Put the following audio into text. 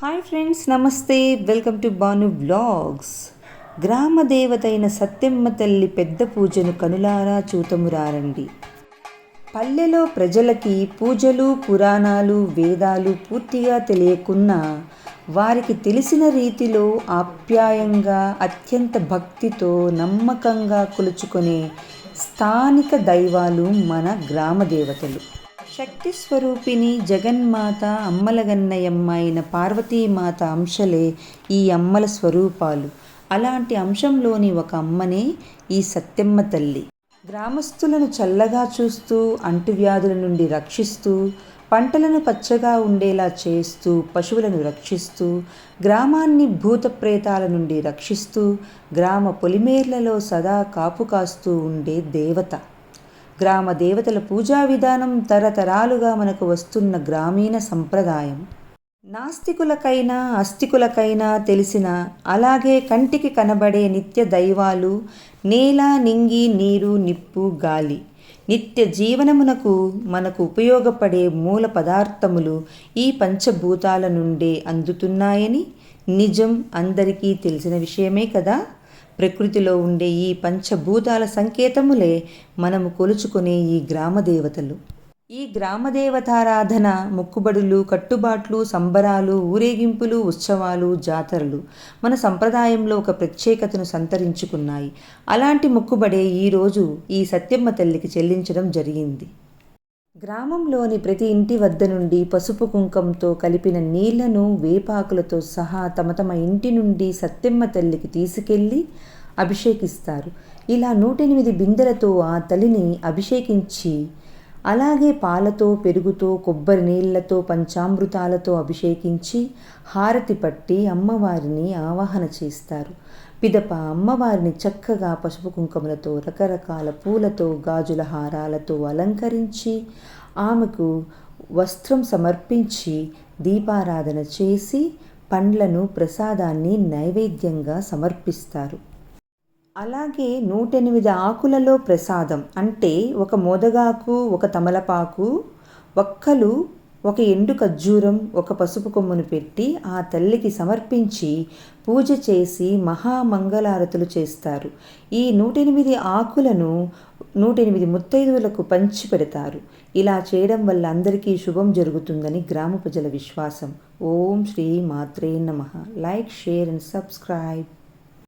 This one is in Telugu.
హాయ్ ఫ్రెండ్స్ నమస్తే. వెల్కమ్ టు బాను బ్లాగ్స్ గ్రామ దేవతైన సత్యమ్మ తల్లి పెద్ద పూజను కనులారా చూతమురారండి. పల్లెలో ప్రజలకి పూజలు పురాణాలు వేదాలు పూర్తిగా తెలియకున్నా వారికి తెలిసిన రీతిలో ఆప్యాయంగా అత్యంత భక్తితో నమ్మకంగా కొలుచుకునే స్థానిక దైవాలు మన గ్రామ దేవతలు. శక్తి స్వరూపిణి జగన్మాత అమ్మలగన్నయమ్మ అయిన పార్వతీమాత అంశలే ఈ అమ్మల స్వరూపాలు. అలాంటి అంశంలోని ఒక అమ్మనే ఈ సత్యమ్మ తల్లి. గ్రామస్తులను చల్లగా చూస్తూ అంటువ్యాధుల నుండి రక్షిస్తూ పంటలను పచ్చగా ఉండేలా చేస్తూ పశువులను రక్షిస్తూ గ్రామాన్ని భూత ప్రేతాల నుండి రక్షిస్తూ గ్రామ పొలిమేర్లలో సదా కాపు కాస్తూ ఉండే దేవత. గ్రామ దేవతల పూజా విధానం తరతరాలుగా మనకు వస్తున్న గ్రామీణ సంప్రదాయం. నాస్తికులకైనా అస్తికులకైనా తెలిసిన అలాగే కంటికి కనబడే నిత్య దైవాలు నేల నింగి నీరు నిప్పు గాలి. నిత్య జీవనమునకు మనకు ఉపయోగపడే మూల పదార్థములు ఈ పంచభూతాల నుండే అందుతున్నాయని నిజం అందరికీ తెలిసిన విషయమే కదా. ప్రకృతిలో ఉండే ఈ పంచభూతాల సంకేతములే మనము కొలుచుకునే ఈ గ్రామ దేవతలు ఈ గ్రామదేవతారాధన మొక్కుబడులు కట్టుబాట్లు సంబరాలు ఊరేగింపులు ఉత్సవాలు జాతరలు మన సంప్రదాయంలో ఒక ప్రత్యేకతను సంతరించుకున్నాయి. అలాంటి మొక్కుబడే ఈరోజు ఈ సత్యమ్మ తల్లికి చెల్లించడం జరిగింది. గ్రామంలోని ప్రతి ఇంటి వద్ద నుండి పసుపు కుంకంతో కలిపిన నీళ్ళను వేపాకులతో సహా తమ తమ ఇంటి నుండి సత్యమ్మ తల్లికి తీసుకెళ్ళి అభిషేకిస్తారు. ఇలా నూటెనిమిది బిందెలతో ఆ తల్లిని అభిషేకించి అలాగే పాలతో పెరుగుతో కొబ్బరి నీళ్ళతో పంచామృతాలతో అభిషేకించి హారతి పట్టి అమ్మవారిని ఆవాహన చేస్తారు. పిదప అమ్మవారిని చక్కగా పసుపు కుంకుమలతో రకరకాల పూలతో గాజుల హారాలతో అలంకరించి ఆమెకు వస్త్రం సమర్పించి దీపారాధన చేసి పండ్లను ప్రసాదాన్ని నైవేద్యంగా సమర్పిస్తారు. అలాగే నూటెనిమిది ఆకులలో ప్రసాదం. అంటే ఒక మోదగాకు ఒక తమలపాకు ఒక్కలు ఒక ఎండు ఖర్జూరం ఒక పసుపు కొమ్మును పెట్టి ఆ తల్లికి సమర్పించి పూజ చేసి మహామంగళారతులు చేస్తారు. ఈ నూటెనిమిది ఆకులను నూటెనిమిది ముత్తైదువులకు పంచి పెడతారు. ఇలా చేయడం వల్ల అందరికీ శుభం జరుగుతుందని గ్రామ ప్రజల విశ్వాసం. ఓం శ్రీ మాత్రే నమ. Like share and subscribe.